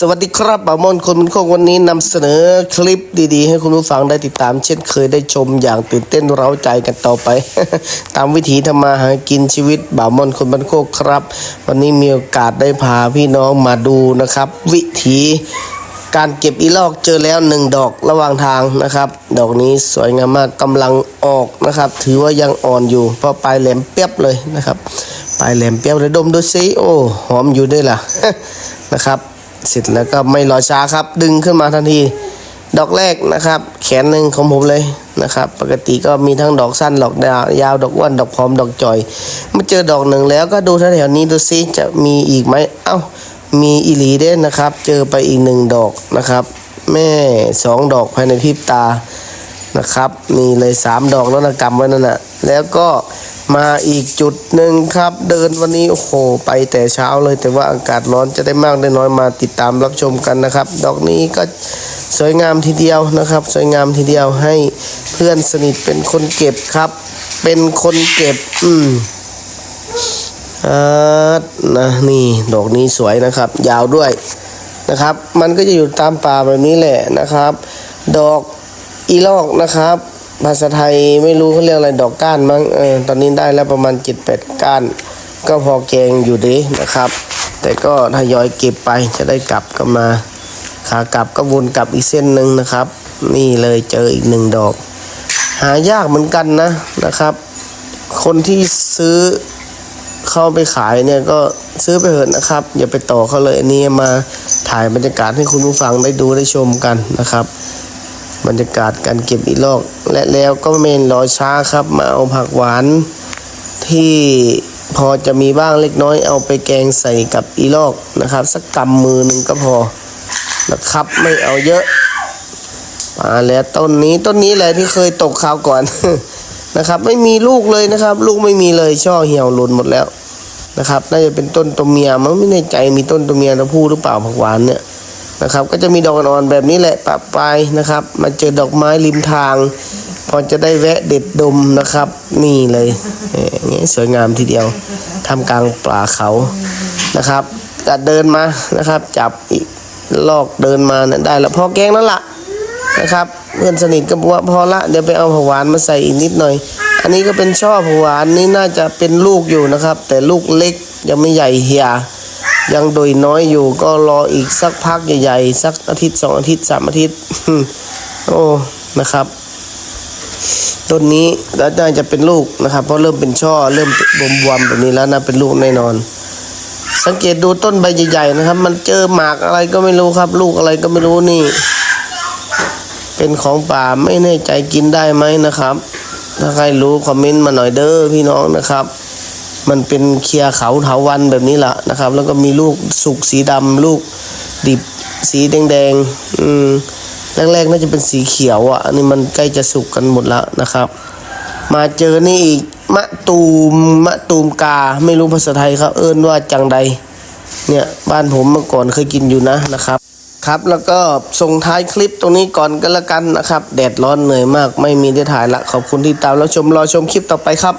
สวัสดีครับบ่าวมอนคนมันโคกวันนี้นำเสนอคลิปดีๆ ให้คุณผู้ฟังได้ติดตาม เช่นเคยได้ชมอย่างตื่นเต้นเร้าใจกันต่อไป ตามวิถีทำมาหากินชีวิตบ่าวมอนคนมันโคกครับ วันนี้มีโอกาสได้พาพี่น้องมาดูนะครับ วิถีการเก็บอีลอกเจอแล้วหนึ่งดอกระหว่างทางนะครับ ดอกนี้สวยงามมากกำลังออกนะครับ ถือว่ายังอ่อนอยู่เพราะปลายแหลมเปียบเลยนะครับ ปลายแหลมเปียบเลยดมดูซิโอ้หอมอยู่ด้วยล่ะนะครับ เสร็จแล้วก็ไม่รอช้าครับ ดึงขึ้นมาทันที ดอกแรกนะครับ แขนหนึ่งของผมเลยนะครับ ปกติก็มีทั้งดอกสั้นดอกยาวดอกอ้วนดอกพร้อมดอกจอยมาเจอดอกหนึ่งแล้วก็ดูแถวๆนี้ดูซิจะมีอีกไหมเอ้ามีอีหลีเด้นนะครับ เจอไปอีกหนึ่งดอกนะครับ แม่สองดอกภายในพริบตานะครับนี่เลยสามดอกแล้วนะกำไว้นั่นน่ะแล้วก็มาอีกจุดหนึ่งครับ เดินวันนี้ โอ้โห ไปแต่เช้าเลย แต่ว่าอากาศร้อนจะได้มากได้น้อยมาติดตามรับชมกันนะครับ ดอกนี้ก็สวยงามทีเดียวนะครับ สวยงามทีเดียวให้เพื่อนสนิทเป็นคนเก็บครับ เป็นคนเก็บ อืมอ่านะนี่ดอกนี้สวยนะครับ ยาวด้วยนะครับ มันก็จะอยู่ตามป่าแบบนี้แหละนะครับ ดอกอีลอกนะครับ ภาษาไทยไม่รู้เขาเรียกอะไรดอกก้านมั้งเออตอนนี้ได้แล้วประมาณ7-8ก้าน ก็พอแกงอยู่ดีนะครับ แต่ก็ทยอยเก็บไปจะได้กลับกันมาขากลับก็วนกลับอีกเส้นหนึ่งนะครับ นี่เลยเจออีกหนึ่งดอก หายากเหมือนกันนะนะครับ คนที่ซื้อเข้าไปขายเนี่ยก็ซื้อไปเถอะนะครับ อย่าไปต่อเขาเลยอันนี้มาถ่ายบรรยากาศให้คุณผู้ฟังได้ดูได้ชมกันนะครับ บรรยากาศการเก็บอีลอก และแล้วก็เมนรอช้าครับ มาเอาผักหวานที่พอจะมีบ้างเล็กน้อยเอาไปแกงใส่กับอีลอกนะครับ สักกำมือหนึ่งก็พอนะครับไม่เอาเยอะมาแล้วต้นนี้ต้นนี้แหละที่เคยตกข่าวก่อนนะครับ ไม่มีลูกเลยนะครับ ลูกไม่มีเลยช่อเหี่ยวหล่นหมดแล้วนะครับ น่าจะเป็นต้นตัวเมียมั้งไม่แน่ใจมีต้นตัวเมียตัวผู้หรือเปล่าผักหวานเนี่ย นะครับ ก็จะมีดอกอ่อนๆแบบนี้แหละปะปลายนะครับ มาเจอดอกไม้ริมทาง พอจะได้แวะเด็ดดมนะครับ นี่เลยเอ่ออย่างเงี้ยสวยงามทีเดียวทำกลางป่าเขานะครับก็เดินมานะครับ จับอีกลอกเดินมานี่ยได้แล้วพอแกงนั่นละนะครับ เพื่อนสนิทก็บอกว่าพอละเดี๋ยวไปเอาผักหวานมาใส่อีกนิดหน่อย อันนี้ก็เป็นช่อผักหวานนี่น่าจะเป็นลูกอยู่นะครับ แต่ลูกเล็กยังไม่ใหญ่เหี่ย ยังโดยน้อยอยู่ก็รออีกสักพักใหญ่ๆ สักอาทิตย์สองอาทิตย์สามอาทิตย์โอ้นะครับต้นนี้แล้วน่าจะเป็นลูกนะครับ เพราะเริ่มเป็นช่อเริ่มบวมๆแบบนี้แล้วนะเป็นลูกแน่นอน สังเกตดูต้นใบใหญ่ๆนะครับ มันเจอหมากอะไรก็ไม่รู้ครับ ลูกอะไรก็ไม่รู้นี่ เป็นของป่าไม่แน่ใจกินได้ไหมนะครับ ถ้าใครรู้คอมเมนต์มาหน่อยเด้อพี่น้องนะครับ มันเป็นเคลียร์เขาเถาวันแบบนี้แหละนะครับ แล้วก็มีลูกสุกสีดำลูกดิบสีแดงๆอืมแรกๆน่าจะเป็นสีเขียวอะอันนี้มันใกล้จะสุกกันหมดแล้วนะครับ มาเจอนี่อีกมะตูมมะตูมกาไม่รู้ภาษาไทยเขาเอิ้นว่าจังใด เนี่ยบ้านผมเมื่อก่อนเคยกินอยู่นะนะครับครับแล้วก็ส่งท้ายคลิปตรงนี้ก่อนก็แล้วกันนะครับ แดดร้อนเหนื่อยมากไม่มีได้ถ่ายละ ขอบคุณที่ตามแล้วชมรอชมคลิปต่อไปครับ